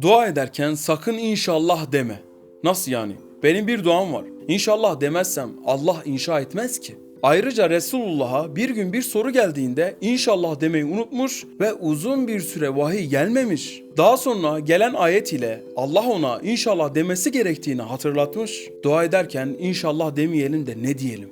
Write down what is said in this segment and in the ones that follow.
Dua ederken sakın inşallah deme. Nasıl yani? Benim bir duam var. İnşallah demezsem Allah inşa etmez ki. Ayrıca Resulullah'a bir gün bir soru geldiğinde inşallah demeyi unutmuş ve uzun bir süre vahiy gelmemiş. Daha sonra gelen ayet ile Allah ona inşallah demesi gerektiğini hatırlatmış. Dua ederken inşallah demeyelim de ne diyelim?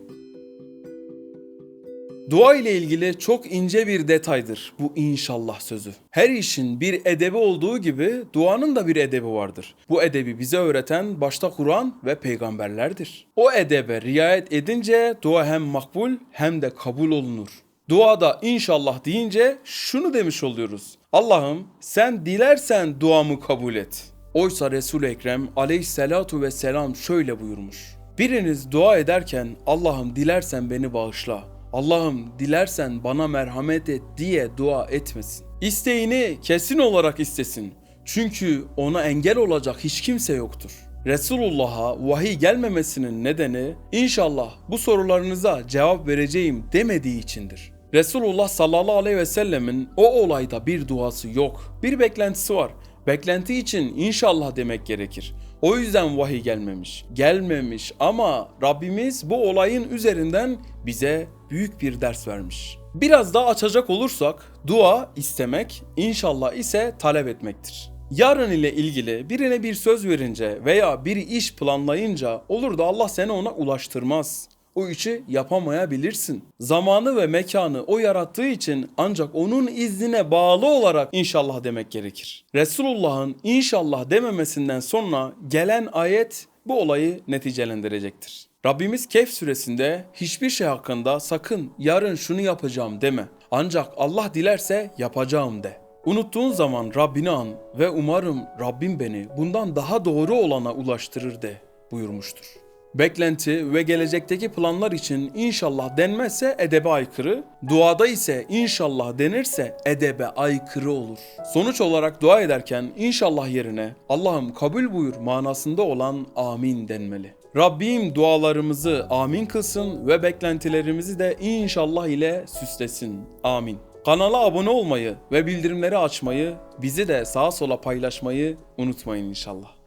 Dua ile ilgili çok ince bir detaydır bu inşallah sözü. Her işin bir edebi olduğu gibi duanın da bir edebi vardır. Bu edebi bize öğreten başta Kur'an ve peygamberlerdir. O edebe riayet edince dua hem makbul hem de kabul olunur. Duada inşallah deyince şunu demiş oluyoruz. Allah'ım sen dilersen duamı kabul et. Oysa Resul-i Ekrem aleyhissalatu vesselam şöyle buyurmuş. Biriniz dua ederken Allah'ım dilersen beni bağışla. Allah'ım dilersen bana merhamet et diye dua etmesin. İsteğini kesin olarak istesin. Çünkü ona engel olacak hiç kimse yoktur. Resulullah'a vahiy gelmemesinin nedeni inşallah bu sorularınıza cevap vereceğim demediği içindir. Resulullah sallallahu aleyhi ve sellemin o olayda bir duası yok. Bir beklentisi var. Beklenti için inşallah demek gerekir. O yüzden vahiy gelmemiş. Gelmemiş ama Rabbimiz bu olayın üzerinden bize büyük bir ders vermiş. Biraz daha açacak olursak dua istemek, inşallah ise talep etmektir. Yarın ile ilgili birine bir söz verince veya bir iş planlayınca olur da Allah seni ona ulaştırmaz. O işi yapamayabilirsin. Zamanı ve mekanı o yarattığı için ancak onun iznine bağlı olarak inşallah demek gerekir. Resulullah'ın inşallah dememesinden sonra gelen ayet bu olayı neticelendirecektir. Rabbimiz Kehf suresinde hiçbir şey hakkında sakın yarın şunu yapacağım deme. Ancak Allah dilerse yapacağım de. Unuttuğun zaman Rabbini an ve umarım Rabbim beni bundan daha doğru olana ulaştırır de buyurmuştur. Beklenti ve gelecekteki planlar için inşallah denmezse edebe aykırı, duada ise inşallah denirse edebe aykırı olur. Sonuç olarak dua ederken inşallah yerine Allah'ım kabul buyur manasında olan amin denmeli. Rabbim dualarımızı amin kılsın ve beklentilerimizi de inşallah ile süslesin. Amin. Kanala abone olmayı ve bildirimleri açmayı, bizi de sağa sola paylaşmayı unutmayın inşallah.